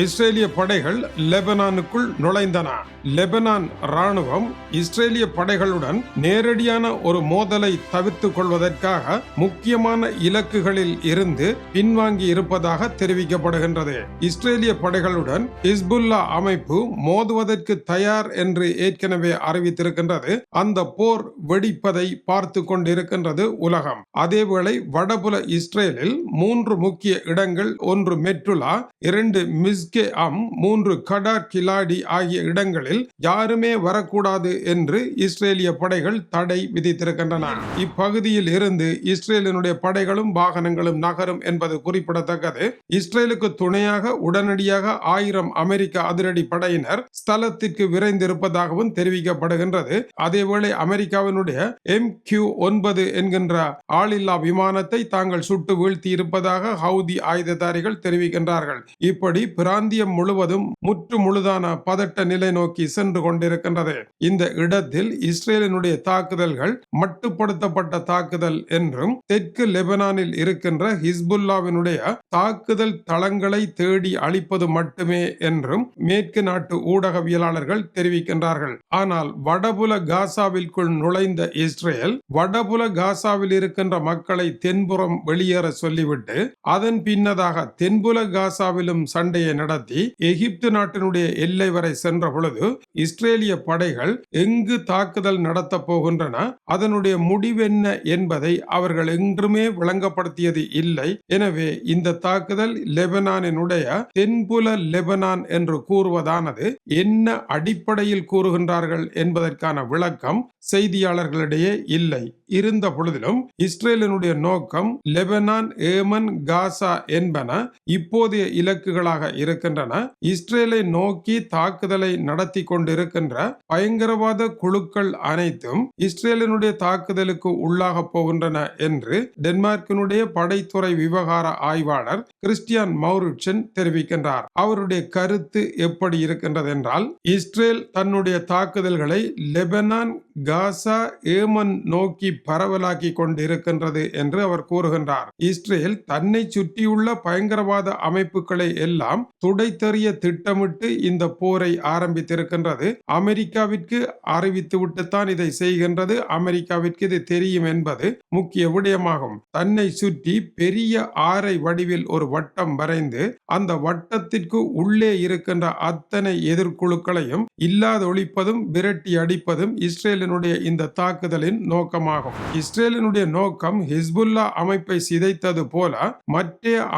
இஸ்ரேலிய படைகள் லெபனானுக்குள் நுழைந்தன. லெபனான் ராணுவம் இஸ்ரேலிய படைகளுடன் நேரடியான ஒரு மோதலை தவிர்த்துக் கொள்வதற்காக முக்கியமான இலக்குகளில் இருந்து பின்வாங்கி இருப்பதாக தெரிவிக்கப்படுகின்றது. இஸ்ரேலிய படைகளுடன் ஹிஸ்புல்லா அமைப்பு மோதுவதற்கு தயார் என்று ஏற்கனவே அறிவித்திருக்கின்றது. அந்த போர் வெடிப்பதை பார்த்து கொண்டிருக்கின்றது உலகம். அதேவேளை வடபுல இஸ்ரேலில் மூன்று முக்கிய இடங்கள் ஒன்று மெட்ருலா இரண்டு மிஸ் எஸ்கே அம் மூன்று கடார் கிலாடி ஆகிய இடங்களில் யாருமே வரக்கூடாது என்று இஸ்ரேலிய படைகள் தடை விதித்திருக்கின்றன. இப்பகுதியில் இருந்து இஸ்ரேலினுடைய படைகளும் வாகனங்களும் நகரும் என்பது குறிப்பிடத்தக்கது. இஸ்ரேலுக்கு துணையாக உடனடியாக ஆயிரம் அமெரிக்க அதிரடி படையினர் ஸ்தலத்திற்கு விரைந்திருப்பதாகவும் தெரிவிக்கப்படுகின்றது. அதேவேளை அமெரிக்காவினுடைய எம் கியூ ஒன்பது என்கின்ற ஆளில்லா விமானத்தை தாங்கள் சுட்டு வீழ்த்தி இருப்பதாக ஹவுதி ஆயுததாரிகள் தெரிவிக்கின்றார்கள். இப்படி பிற பிராந்தியம் முழுவதும் முற்று முழுதான பதட்ட நிலை நோக்கி சென்று கொண்டிருக்கின்றது. இந்த இடத்தில் இஸ்ரேலினுடைய தாக்குதல்கள் மட்டுப்படுத்தப்பட்ட தாக்குதல் என்றும் தெற்கு லெபனானில் இருக்கின்ற ஹிஸ்புல்லாவினுடைய தாக்குதல் தளங்களை தேடி அழிப்பது மட்டுமே என்றும் மேற்கு நாட்டு ஊடகவியலாளர்கள் தெரிவிக்கின்றார்கள். ஆனால் வடபுல காசாவிற்குள் நுழைந்த இஸ்ரேல் வடபுல காசாவில் இருக்கின்ற மக்களை தென்புறம் வெளியேற சொல்லிவிட்டு அதன் பின்னதாக தென்புல காசாவிலும் சண்டையை நடத்தி எகிப்து நாட்டினுடைய எல்லை வரை சென்ற பொழுது இஸ்ரேலிய படைகள் எங்கு தாக்குதல் நடத்த போகின்றன அதனுடைய முடிவென்ன என்பதை அவர்கள் என்றுமே விளங்கப்படுத்தியது இல்லை. எனவே இந்த தாக்குதல் லெபனானினுடைய தென்புல லெபனான் என்று கூறுவதானது என்ன அடிப்படையில் கூறுகின்றார்கள் என்பதற்கான விளக்கம் செய்தியாளர்களிடையே இல்லை. இருந்த பொழுதிலும் இஸ்ரேலினுடைய நோக்கம் லெபனான் ஏமன் காசா என்பன இப்போதைய இலக்குகளாக இருக்கின்றன. இஸ்ரேலை நோக்கி தாக்குதலை நடத்தி கொண்டிருக்கின்ற பயங்கரவாத குழுக்கள் அனைத்தும் இஸ்ரேலினுடைய தாக்குதலுக்கு உள்ளாக போகின்றன என்று டென்மார்க்கினுடைய படைத்துறை விவகார ஆய்வாளர் கிறிஸ்டியன் மௌரிட்சன் தெரிவிக்கின்றார். அவருடைய கருத்து எப்படி இருக்கின்றது என்றால் இஸ்ரேல் தன்னுடைய தாக்குதல்களை லெபனான் காசா ஏமன் நோக்கி பரவலாக்கி கொண்டிருக்கின்றது என்று அவர் கூறுகின்றார். இஸ்ரேல் தன்னை சுற்றியுள்ள பயங்கரவாத அமைப்புகளை எல்லாம் துடைத்தெறிய திட்டமிட்டு இந்த போரை ஆரம்பித்திருக்கின்றது. அமெரிக்காவிற்கு அறிவித்துவிட்டுத்தான் இதை செய்கின்றது. அமெரிக்காவிற்கு இது தெரியும் என்பது முக்கிய விடயமாகும். தன்னை சுற்றி பெரிய ஆரை வடிவில் ஒரு வட்டம் வரைந்து அந்த வட்டத்திற்கு உள்ளே இருக்கின்ற அத்தனை எதிர்குழுக்களையும் இல்லாத ஒழிப்பதும் விரட்டி அடிப்பதும் இஸ்ரேலினுடைய இந்த தாக்குதலின் நோக்கமாகும். இஸ்ரேலினுடைய நோக்கம் ஹிஸ்புல்லா அமைப்பை சிதைத்தது போல மற்ற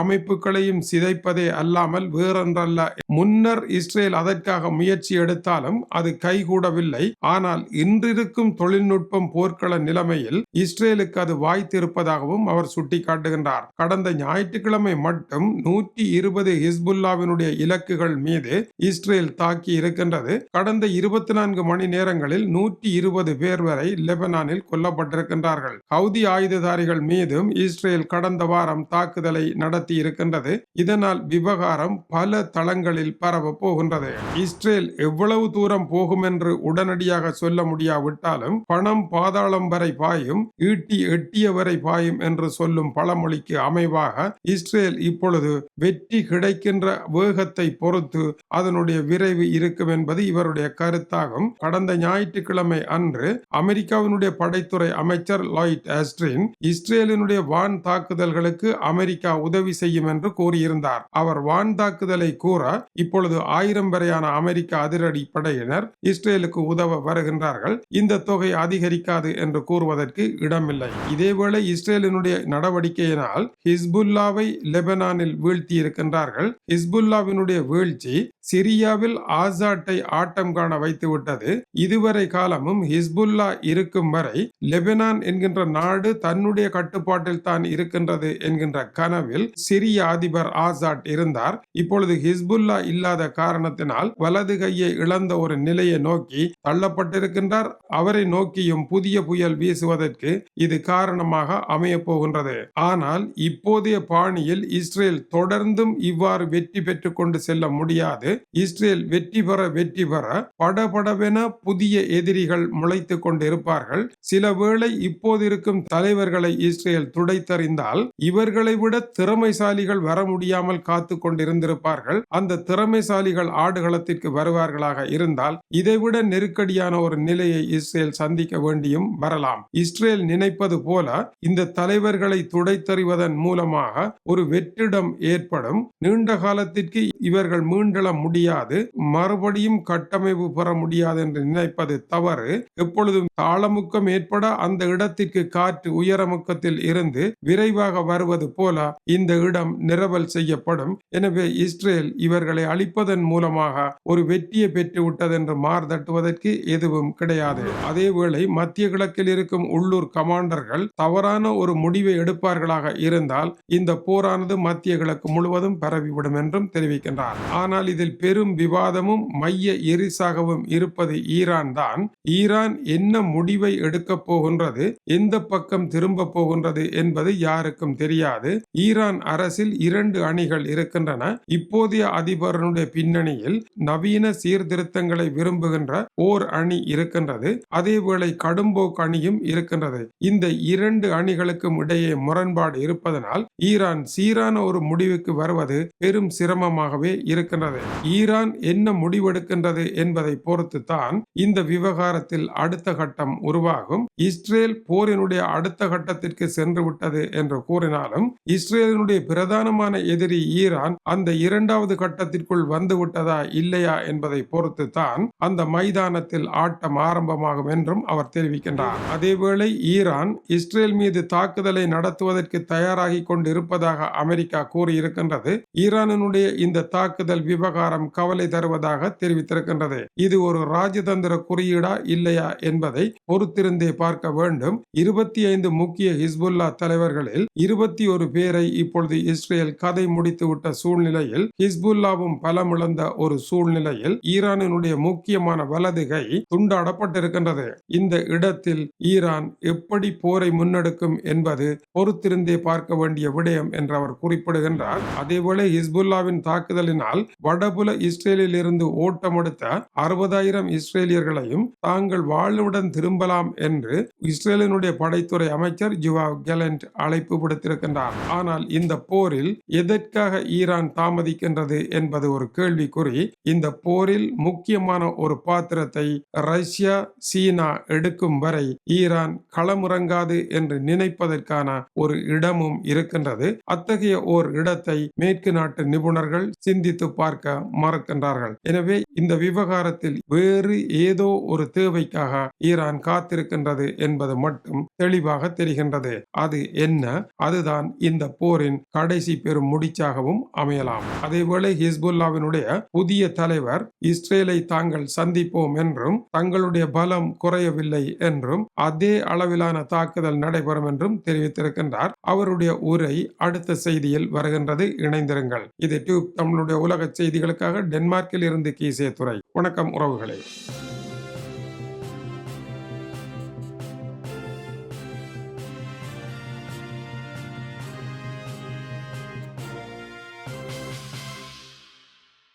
அமைப்புகளையும் சிதைப்பதே அல்லாமல் வேறொன்றல்ல. முன்னர் இஸ்ரேல் அதற்காக முயற்சி எடுத்தாலும் அது கைகூடவில்லை. ஆனால் இன்றிருக்கும் தொழில்நுட்பம் போர்க்கள நிலைமையில் இஸ்ரேலுக்கு அது வாய்த்திருப்பதாகவும் அவர் சுட்டிக்காட்டுகின்றார். கடந்த ஞாயிற்றுக்கிழமை மட்டும் மட்டும் நூற்றி இருபது ஹிஸ்புல்லாவினுடைய இலக்குகள் மீது இஸ்ரேல் தாக்கி இருக்கின்றது. கடந்த இருபத்தி நான்கு மணி நேரங்களில் நூற்றி இருபது பேர் வரை லெபனானில் கொல்லப்பட்டிருக்கின்றார்கள். ஹவுதி ஆயுததாரிகள் மீதும் இஸ்ரேல் கடந்த வாரம் தாக்குதலை நடத்தி இருக்கின்றது. இதனால் விவகாரம் பல தளங்களில் பரவ போகின்றது. இஸ்ரேல் எவ்வளவு தூரம் போகும் என்று உடனடியாக சொல்ல முடியாவிட்டாலும் பணம் பாதாளம் வரை பாயும் ஈட்டி எட்டிய வரை பாயும் என்று சொல்லும் பழமொழிக்கு அமைவாக இஸ்ரேல் இப்பொழுது வெற்றி கிடைக்கின்ற வேகத்தை பொறுத்து அதனுடைய விரைவு இருக்கும் என்பது இவருடைய கருத்தாகும். கடந்த ஞாயிற்றுக்கிழமை அன்று அமெரிக்காவினுடைய படைத்துறை அமைச்சர் லாய்ட் ஆஸ்ட்ரின் இஸ்ரேலினுடைய வான் தாக்குதல்களுக்கு அமெரிக்கா உதவி செய்யும் என்று கூறியிருந்தார். அவர் வான் தாக்குதலை கூற இப்பொழுது ஆயிரம் வரையான அமெரிக்க அதிரடி படையினர் இஸ்ரேலுக்கு உதவ வருகின்றார்கள். இந்த தொகை அதிகரிக்காது என்று கூறுவதற்கு இடமில்லை. இதேவேளை இஸ்ரேலினுடைய நடவடிக்கையினால் ஹிஸ்புல்லாவை லெபனான் லெபனானில் வீழ்த்தி இருக்கின்றார்கள் ஹிஸ்புல்லாவினுடைய வீழ்ச்சி சிரியாவில் ஆசாட்டை ஆட்டம் காண வைத்துவிட்டது. இதுவரை காலமும் ஹிஸ்புல்லா இருக்கும் வரை லெபனான் என்கின்ற நாடு தன்னுடைய கட்டுப்பாட்டில் தான் இருக்கின்றது என்கின்ற கனவில் சிரிய அதிபர் ஆசாட் இருந்தார். இப்பொழுது ஹிஸ்புல்லா இல்லாத காரணத்தினால் வலது கையை இழந்த ஒரு நிலையை நோக்கி தள்ளப்பட்டிருக்கின்றார். அவரை நோக்கியும் புதிய புயல் வீசுவதற்கு இது காரணமாக அமைய போகின்றது. ஆனால் இப்போதைய பாணியில் இஸ்ரேல் தொடர்ந்தும் இவ்வாறு வெற்றி பெற்று கொண்டு செல்ல முடியாது. இஸ்ரேல் வெற்றி பெற வெற்றி பெற படபடவென புதிய எதிரிகள் முளைத்துக் கொண்டிருப்பார்கள். சில வேளை இப்போது இருக்கும் தலைவர்களை இஸ்ரேல் துடைத்தறிந்தால் இவர்களை விட திறமைசாலிகள் வர முடியாமல் காத்து கொண்டிருந்திருப்பார்கள். அந்த திறமைசாலிகள் ஆடுகளத்திற்கு வருவார்களாக இருந்தால் இதைவிட நெருக்கடியான ஒரு நிலையை இஸ்ரேல் சந்திக்க வேண்டியும் வரலாம். இஸ்ரேல் நினைப்பது போல இந்த தலைவர்களை துடைத்தறிவதன் மூலமாக ஒரு வெற்றி வெற்றிடம் ஏற்படும். நீண்ட காலத்திற்கு இவர்கள் மீண்டெழ முடியாது. மறுபடியும் கட்டமைப்பு பெற முடியாது என்று நினைப்பது தவறு. எப்பொழுதும் தாளமுக்கம் ஏற்பட அந்த இடத்திற்கு காற்று உயரமுக்கத்தில் இருந்து விரைவாக வருவது போல இந்த இடம் நிரவல் செய்யப்படும். எனவே இஸ்ரேல் இவர்களை அழிப்பதன் மூலமாக ஒரு வெற்றியை பெற்றுவிட்டது என்று மார்தட்டுவதற்கு எதுவும் கிடையாது. அதேவேளை மத்திய கிழக்கில் இருக்கும் உள்ளூர் கமாண்டர்கள் தவறான ஒரு முடிவை எடுப்பார்களாக இருந்தால் இந்த போரானது மத்திய கிழக்கு முழுவதும் பரவிவிடும் என்றும் தெரிவிக்கின்றார். ஆனால் இதில் பெரும் விவாதமும் மைய எரிசாகவும் இருப்பது ஈரான் தான் ஈரான் என்ன முடிவை எடுக்கப் போகின்றது எந்த பக்கம் திரும்ப போகின்றது என்பது யாருக்கும் தெரியாது. ஈரான் அரசில் இரண்டு அணிகள் இருக்கின்றன. இப்போதைய அதிபரனுடைய பின்னணியில் நவீன சீர்திருத்தங்களை விரும்புகின்ற ஓர் அணி இருக்கின்றது. அதேவேளை கடும்போக்கு அணியும் இருக்கின்றது. இந்த இரண்டு அணிகளுக்கும் இடையே முரண்பாடு இருப்பதனால் ஈரான் சீரான ஒரு முடிவுக்கு வருவது பெரும் சிரமமாகவே இருக்கின்றது. ஈரான் என்ன முடிவெடுக்கின்றது என்பதை பொறுத்து தான் இந்த விவகாரத்தில் அடுத்த கட்டம் உருவாகும். இஸ்ரேல் போரினுடைய அடுத்த கட்டத்திற்கு சென்று விட்டது என்று கூறினாலும் இஸ்ரேலினுடைய பிரதானமான எதிரி ஈரான் அந்த இரண்டாவது கட்டத்திற்குள் வந்து விட்டதா இல்லையா என்பதை பொறுத்து தான் அந்த மைதானத்தில் ஆட்டம் ஆரம்பமாகும் என்றும் அவர் தெரிவிக்கின்றார். அதேவேளை ஈரான் இஸ்ரேல் மீது தாக்குதலை நடத்துவதற்கு தயாராகி கொண்டிருப்பதாக அமெரிக்க அமெரிக்கா கூறியிருக்கின்றது. ஈரானினுடைய இந்த தாக்குதல் விவகாரம் கவலை தருவதாக தெரிவித்திருக்கின்றது. இது ஒரு ராஜதந்திர குறியீடா இல்லையா என்பதை பொறுத்திருந்தே பார்க்க வேண்டும். இருபத்தி ஐந்து முக்கிய ஹிஸ்புல்லா தலைவர்களில் இருபத்தி ஒரு பேரை இப்பொழுது இஸ்ரேல் கதை முடித்துவிட்ட சூழ்நிலையில் ஹிஸ்புல்லாவும் பலமிழந்த ஒரு சூழ்நிலையில் ஈரானினுடைய முக்கியமான வலதுகை துண்டாடப்பட்டிருக்கின்றது. இந்த இடத்தில் ஈரான் எப்படி போரை முன்னெடுக்கும் என்பது பொறுத்திருந்தே பார்க்க வேண்டிய விடயம் என்று அவர் குறிப்பிடுகின்றார். அதேபோல ஹிஸ்புல்லாவின் தாக்குதலினால் வடபுல இஸ்ரேலில் இருந்து ஓட்டமெடுத்த அறுபதாயிரம் இஸ்ரேலியர்களையும் தாங்கள் வாழ்வுடன் திரும்பலாம் என்று இஸ்ரேலினுடைய படைத்துறை அமைச்சர் ஜுவா கெலண்ட் அழைப்பு விடுத்திருக்கின்றார். ஆனால் இந்த போரில் எதற்காக ஈரான் தாமதிக்கின்றது என்பது ஒரு கேள்விக்குறி. இந்த போரில் முக்கியமான ஒரு பாத்திரத்தை ரஷ்யா சீனா எடுக்கும் வரை ஈரான் களமிறங்காது என்று நினைப்பதற்கான ஒரு இடமும் இருக்கின்றது. அத்தகைய ஓர் இடத்தை மேற்கு நாட்டு நிபுணர்கள் சிந்தித்து பார்க்க மறுக்கின்றார்கள். எனவே இந்த விவகாரத்தில் வேறு ஏதோ ஒரு தேவைக்காக ஈரான் காத்திருக்கின்றது என்பது மட்டும் தெளிவாக தெரிகின்றது. அது என்ன? அதுதான் இந்த போரின் கடைசி பெரும் முடிச்சாகவும் அமையலாம். அதேவேளை ஹிஸ்புல்லாவினுடைய புதிய தலைவர் இஸ்ரேலை தாங்கள் சந்திப்போம் என்றும் தங்களுடைய பலம் குறையவில்லை என்றும் அதே அளவிலான தாக்குதல் நடைபெறும் என்றும் தெரிவித்திருக்கின்றார். அவருடைய உரை அடுத்த செய்தி செய்தியில் வருகின்றது. இணைந்திருங்கள். இது டியூப் தமிழுடைய உலக செய்திகளுக்காக டென்மார்க்கில் இருந்து கீசே துறை வணக்கம் உறவுகளே.